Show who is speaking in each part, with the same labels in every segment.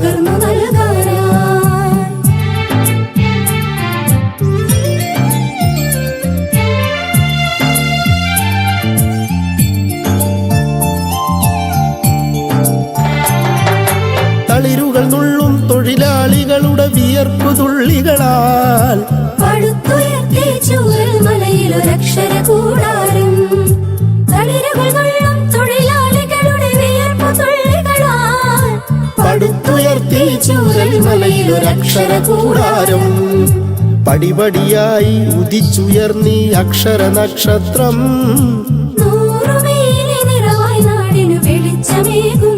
Speaker 1: പകർന്നു നൽകാനായി
Speaker 2: തളിരുകൾ നുള്ളും തൊഴിലാളികളുടെ വിയർപ്പു തുള്ളികളാൽ
Speaker 1: പടുത്തുയർത്തി ചൂരൽ മലയിലൊരക്ഷര കൂടാരം
Speaker 2: പടുത്തുയർത്തി ചൂരൽ മലയിലൊരക്ഷര കൂടാരം പടിപടിയായി ഉദിച്ചുയർന്നീ അക്ഷര നക്ഷത്രം
Speaker 1: നൂറുമേലെ നിറവായി നാടിനു വെളിച്ചമേകുന്നു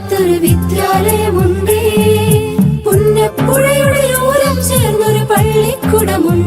Speaker 1: അടുത്തൊരു വിദ്യാലയമുണ്ട്.
Speaker 2: പുന്നപ്പുഴയുടെ ഓരം ചേർന്നൊരു പള്ളിക്കുടമുണ്ട്.